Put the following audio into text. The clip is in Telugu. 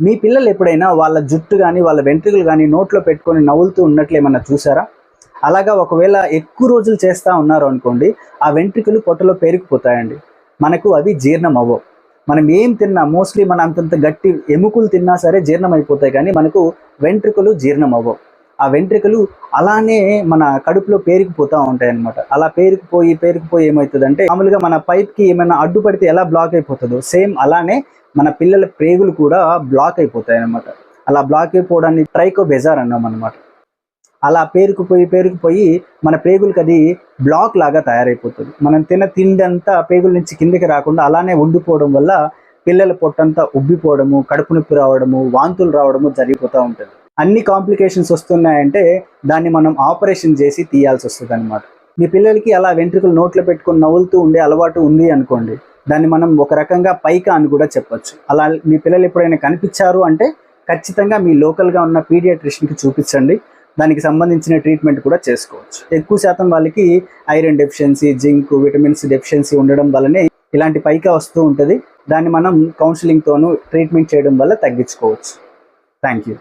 మీ పిల్లలు ఎప్పుడైనా వాళ్ళ జుట్టు కానీ వాళ్ళ వెంట్రుకలు కానీ నోట్లో పెట్టుకొని నవ్వులుతూ ఉన్నట్లు ఏమన్నా చూసారా? అలాగా ఒకవేళ ఎక్కువ రోజులు చేస్తూ ఉన్నారు అనుకోండి ఆ వెంట్రుకలు పొట్టలో పేరుకుపోతాయండి. మనకు అవి జీర్ణం అవ్వవు మనం ఏం తిన్నా మోస్ట్లీ మనం అంతంత గట్టి ఎముకలు తిన్నా సరే జీర్ణం అయిపోతాయి కానీ మనకు వెంట్రుకలు జీర్ణం అవ్వవు ఆ వెంట్రుకలు అలానే మన కడుపులో పేరుకుపోతూ ఉంటాయి అన్నమాట అలా పేరుకుపోయి పేరుకుపోయి ఏమవుతుందంటే మామూలుగా మన పైప్కి ఏమైనా అడ్డుపడితే ఎలా బ్లాక్ అయిపోతుందో సేమ్ అలానే మన పిల్లల ప్రేగులు కూడా బ్లాక్ అయిపోతాయి అన్నమాట అలా బ్లాక్ అయిపోవడాన్ని ట్రైకో బెజార్ అన్నాం అనమాట అలా పేరుకుపోయి పేరుకుపోయి మన పేగులకు అది బ్లాక్ లాగా తయారైపోతుంది. మనం తిన్న తిండి అంతా పేగుల నుంచి కిందకి రాకుండా అలానే ఉండిపోవడం వల్ల పిల్లల పొట్టంతా ఉబ్బిపోవడము కడుపు నొప్పి రావడము వాంతులు రావడము జరిగిపోతూ ఉంటుంది. అన్ని కాంప్లికేషన్స్ వస్తున్నాయంటే దాన్ని మనం ఆపరేషన్ చేసి తీయాల్సి వస్తుంది అనమాట మీ పిల్లలకి అలా వెంట్రుకలు నోట్లో పెట్టుకొని నవ్వులుతూ ఉండే అలవాటు ఉంది అనుకోండి. దాన్ని మనం ఒక రకంగా పైకా అని కూడా చెప్పొచ్చు. అలా మీ పిల్లలు ఎప్పుడైనా కనిపించారు అంటే ఖచ్చితంగా మీ లోకల్గా ఉన్న పీడియాట్రిషియన్కి చూపించండి. దానికి సంబంధించిన ట్రీట్మెంట్ కూడా చేసుకోవచ్చు. ఎక్కువ శాతం వాళ్ళకి iron deficiency zinc vitamins deficiency ఉండడం వల్లనే ఇలాంటి పైకా వస్తూ ఉంటుంది. దాన్ని మనం కౌన్సిలింగ్తోనూ ట్రీట్మెంట్ చేయడం వల్ల తగ్గించుకోవచ్చు. Thank you